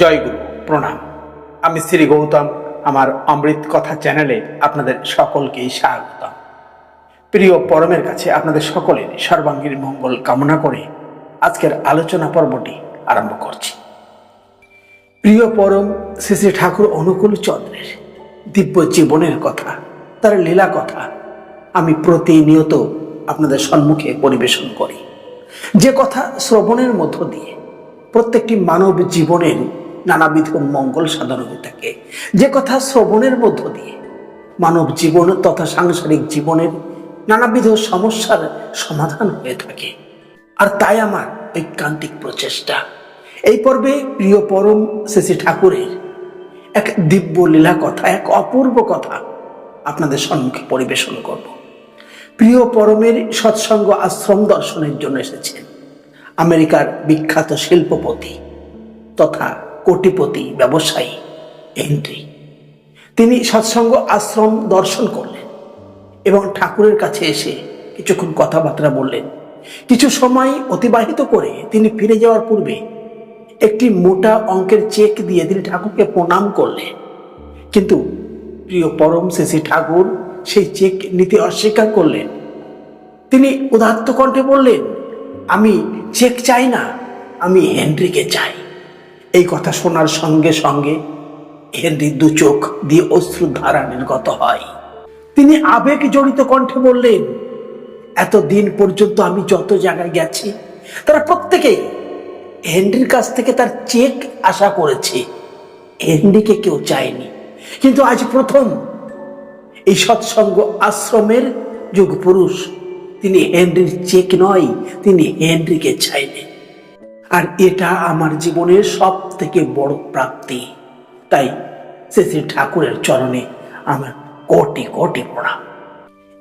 জয়গুরু, প্রণাম। আমি শ্রী গৌতম, আমার অমৃত কথা চ্যানেলে আপনাদের সকলকেই স্বাগতম। প্রিয় পরমের কাছে আপনাদের সকলের সর্বাঙ্গীন মঙ্গল কামনা করে আজকের আলোচনা পর্বটি আরম্ভ করছি। প্রিয় পরম শ্রী শ্রী ঠাকুর অনুকূল চন্দ্রের দিব্য জীবনের কথা, তার লীলা কথা আমি প্রতিনিয়ত আপনাদের সম্মুখে পরিবেশন করি। যে কথা শ্রবণের মধ্য দিয়ে প্রত্যেকটি মানব জীবনের নানাবিধ মঙ্গল সাধন হয়ে থাকে। যে কথা শ্রবণের মধ্য দিয়ে, মানব জীবন তথা সাংসারিক জীবনের নানাবিধ সমস্যার সমাধান হয়ে থাকে। আর তাই আমার ঐকান্তিক প্রচেষ্টা। এই পর্বে প্রিয় পরম শ্রী ঠাকুরের এক দিব্য লীলা কথা, এক অপূর্ব কথা আপনাদের সম্মুখে পরিবেশন করব। প্রিয় পরমের সৎসঙ্গ আশ্রম দর্শনের জন্য এসেছেন আমেরিকার বিখ্যাত শিল্পপতি তথা কোটিপতি, ব্যবসায়ী হেনরি তিনি সৎসঙ্গ আশ্রম দর্শন করলেন এবং ঠাকুরের কাছে এসে কিছুক্ষণ কথাবার্তা বললেন। কিছু সময় অতিবাহিত করে তিনি ফিরে যাওয়ার পূর্বে একটি মোটা অঙ্কের চেক দিয়ে তিনি ঠাকুরকে প্রণাম করলেন। কিন্তু প্রিয় পরম শেষে ঠাকুর সেই চেক নিতে অস্বীকার করলেন। তিনি উদাত্ত কণ্ঠে বললেন, আমি চেক চাই না, আমি হেনরিকে চাই। এই কথা শোনার সঙ্গে সঙ্গে হেনরি দু চোখ দিয়ে অশ্রু ধারা নির্গত হয়। তিনি আবেগ জড়িত কণ্ঠে বললেন এত দিন পর্যন্ত আমি যত জায়গায় গেছি, তারা প্রত্যেকেই হেনরির কাছ থেকে তার চেক আশা করেছে। হেনরিকে কেউ চায়নি। কিন্তু আজ প্রথম এই সৎসঙ্গ আশ্রমের যুগ পুরুষ তিনি হেনরির চেক নয়, তিনি হেনরিকে চাইলেন। আর এটা আমার জীবনের সব থেকে বড় প্রাপ্তি। তাই শ্রী শ্রী ঠাকুরের চরণে আমার কোটি কোটি পড়া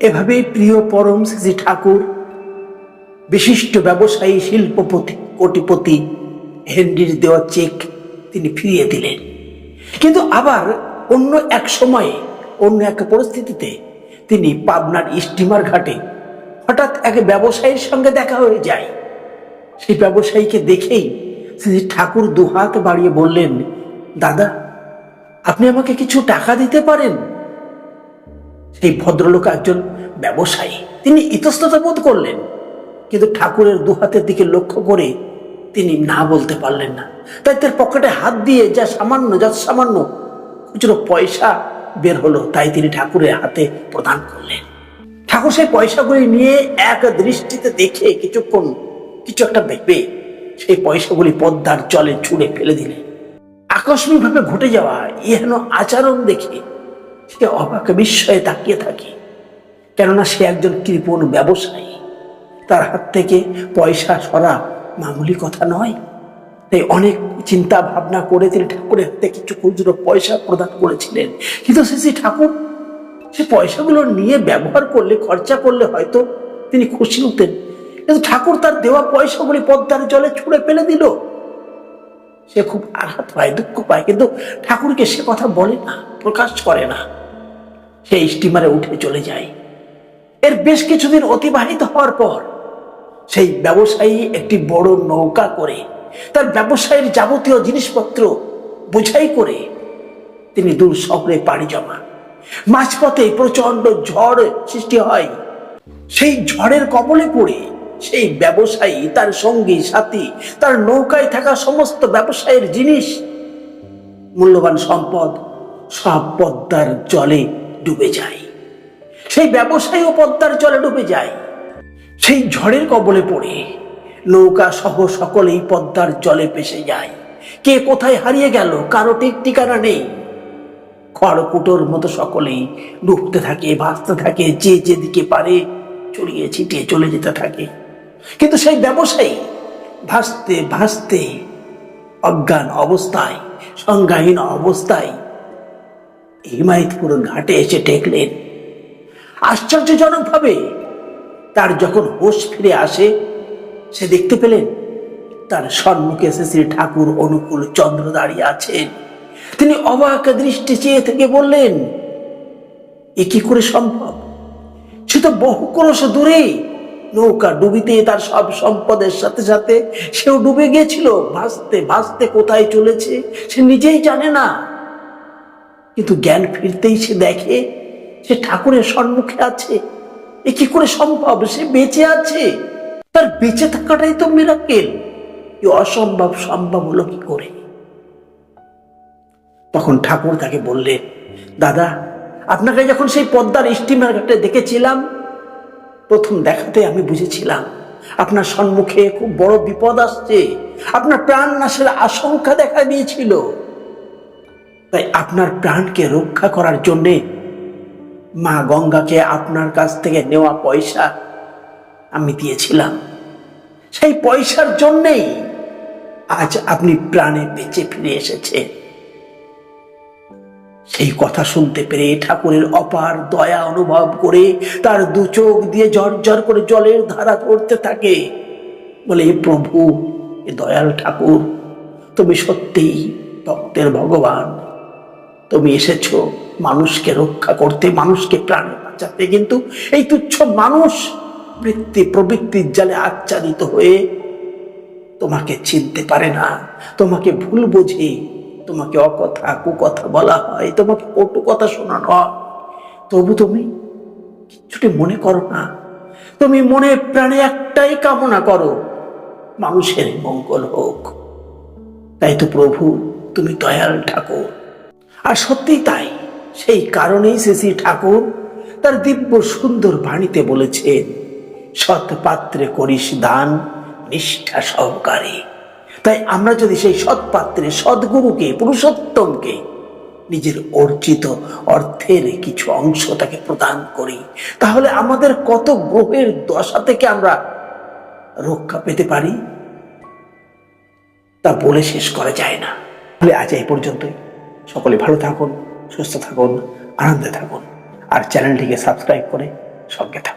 এভাবেই প্রিয় পরম শ্রী ঠাকুর, বিশিষ্ট ব্যবসায়ী, শিল্পপতি, কোটিপতি হেনরির দেওয়া চেক তিনি ফিরিয়ে দিলেন। কিন্তু আবার অন্য এক সময়ে, অন্য এক পরিস্থিতিতে তিনি পাবনার স্টিমার ঘাটে হঠাৎ এক ব্যবসায়ীর সঙ্গে দেখা হয়ে যায়। সেই ব্যবসায়ীকে দেখেই শ্রী ঠাকুর দুহাত বাড়িয়ে বললেন, দাদা, আপনি আমাকে কিছু টাকা দিতে পারেন? সেই ভদ্রলোক একজন ব্যবসায়ী, তিনি ইতস্ততা বোধ করলেন, কিন্তু ঠাকুরের দুহাতের দিকে লক্ষ্য করে তিনি না বলতে পারলেন না। তাই তার পকেটে হাত দিয়ে যা সামান্য যা সামান্য খুচরো পয়সা বের হলো, তাই তিনি ঠাকুরের হাতে প্রদান করলেন। ঠাকুর সেই পয়সাগুলি নিয়ে এক দৃষ্টিতে দেখে কিছুক্ষণ কিছু একটা ভেবে সেই পয়সাগুলি পদ্মার জলে ছুঁড়ে ফেলে দিলেন আকস্মিকভাবে ঘটে যাওয়া ইহেন আচরণ দেখে সে অবাক বিস্ময়ে তাকিয়ে থাকে। কেননা সে একজন কৃপণ ব্যবসায়ী। তার হাত থেকে পয়সা সরা মামুলি কথা নয়। তাই অনেক চিন্তা ভাবনা করে তিনি ঠাকুরের হাতে কিছু খুচরো পয়সা প্রদান করেছিলেন। কিন্তু সে সেই ঠাকুর, সে পয়সাগুলো নিয়ে ব্যবহার করলে, খরচা করলে হয়তো তিনি খুশি হতেন। কিন্তু ঠাকুর তার দেওয়া পয়সাগুলি পদ্মার জলে ছুঁড়ে ফেলে দিল। সে খুব আঘাত পায়, দুঃখ পায়, কিন্তু ঠাকুরকে সে কথা বলে না, প্রকাশ করে না। সে স্টিমারে উঠে চলে যায়। এর বেশ কিছুদিন অতিবাহিত হওয়ার পর সেই ব্যবসায়ী একটি বড় নৌকা করে, তার ব্যবসায়ের যাবতীয় জিনিসপত্র বোঝাই করে তিনি দূর শহরে পাড়ি জমা। মাঝপথে প্রচণ্ড ঝড় সৃষ্টি হয়। সেই ঝড়ের কবলে পড়ে সেই ব্যবসায়ী, তার সঙ্গী, সাথী, তার নৌকায় থাকা সমস্ত ব্যবসায়ের জিনিস, মূল্যবান সম্পদ সব পদ্মার জলে ডুবে যায়। সেই ব্যবসায়ীও পদ্মার জলে ডুবে যায়। সেই ঝড়ের কবলে পড়ে নৌকা সহ সকলেই পদ্মার জলে ভেসে যায়। কে কোথায় হারিয়ে গেল, কারও ঠিক ঠিকানা নেই। খড়কুটোর মতো সকলেই ডুবতে থাকে, ভাসতে থাকে, যে যেদিকে পারে চড়িয়ে ছিটিয়ে চলে যেতে থাকে। কিন্তু সেই ব্যবসায়ী ভাসতে ভাসতে অজ্ঞান অবস্থায়, সংজ্ঞাহীন অবস্থায় হিমায়তপুর ঘাটে এসে টেকলেন আশ্চর্যজনকভাবে তার যখন হোশ ফিরে আসে, সে দেখতে পেলেন তার সম্মুখে এসে শ্রী ঠাকুর অনুকূল চন্দ্র দাঁড়িয়ে আছেন। তিনি অবাক দৃষ্টি চেয়ে থেকে বললেন, এ কি করে সম্ভব? সে তো বহু ক্রোশ দূরে। নৌকা ডুবিতে তার সব সম্পদের সাথে সাথে সেও ডুবে গিয়েছিল। ভাসতে ভাসতে কোথায় চলেছে সে নিজেই জানে না। কিন্তু জ্ঞান ফিরতেই সে দেখে সে ঠাকুরের সম্মুখে আছে। এ কি করে সম্ভব? সে বেঁচে আছে। তার বেঁচে থাকাটাই তো মিরাকেল এ অসম্ভব সম্ভব হলো কি করে? তখন ঠাকুর তাকে বললেন, দাদা, আপনাকে যখন সেই পদ্মার স্টিমার ঘাটে দেখেছিলাম প্রথম দেখাতে আমি বুঝেছিলাম, আপনার সম্মুখে খুব বড় বিপদ আসছে, আপনার প্রাণ নাশের আশঙ্কা দেখা দিয়েছিল। তাই আপনার প্রাণকে রক্ষা করার জন্যে মা গঙ্গাকে আপনার কাছ থেকে নেওয়া পয়সা আমি দিয়েছিলাম। সেই পয়সার জন্যেই আজ আপনি প্রাণে বেঁচে ফিরে এসেছেন। সেই কথা শুনতে পেরে ঠাকুরের অপার দয়া অনুভব করে তার দু চোখ দিয়ে ঝরঝর করে জলের ধারা পড়তে থাকে। বলে, "হে প্রভু এ দয়াল ঠাকুর, তুমি সত্যিই ভক্তের ভগবান। তুমি এসেছ মানুষকে রক্ষা করতে, মানুষকে প্রাণে বাঁচাতে। কিন্তু এই তুচ্ছ মানুষ বৃত্তি প্রবৃত্তির জালে আচ্ছাদিত হয়ে তোমাকে চিনতে পারে না, তোমাকে ভুল বোঝে। তোমাকে অকথা, কুকথা বলা হয়, তোমাকে কটু কথা শোনানো হয়। তবু তুমি কিচ্ছুটি মনে করো না। তুমি মনে প্রাণে একটাই কামনা করো, মানুষের মঙ্গল হোক। তাই তো প্রভু, তুমি দয়াল ঠাকুর। আর সত্যিই তাই, সেই কারণেই শ্রী ঠাকুর তার দিব্য সুন্দর বাণীতে বলেছেন, সৎ পাত্রে করিস দান, নিষ্ঠা সহকারে। তাই আমরা যদি সেই সৎ পাত্রে সদ্গুরুকে, পুরুষোত্তমকে নিজের অর্জিত অর্থের কিছু অংশ তাকে প্রদান করি, তাহলে আমাদের কত গ্রহের দশা থেকে আমরা রক্ষা পেতে পারি? তা বলে শেষ করা যায় না। তাহলে আজ এই পর্যন্তই। সকলে ভালো থাকুন, সুস্থ থাকুন, আনন্দে থাকুন। আর চ্যানেলটিকে সাবস্ক্রাইব করে সঙ্গে থাকুন।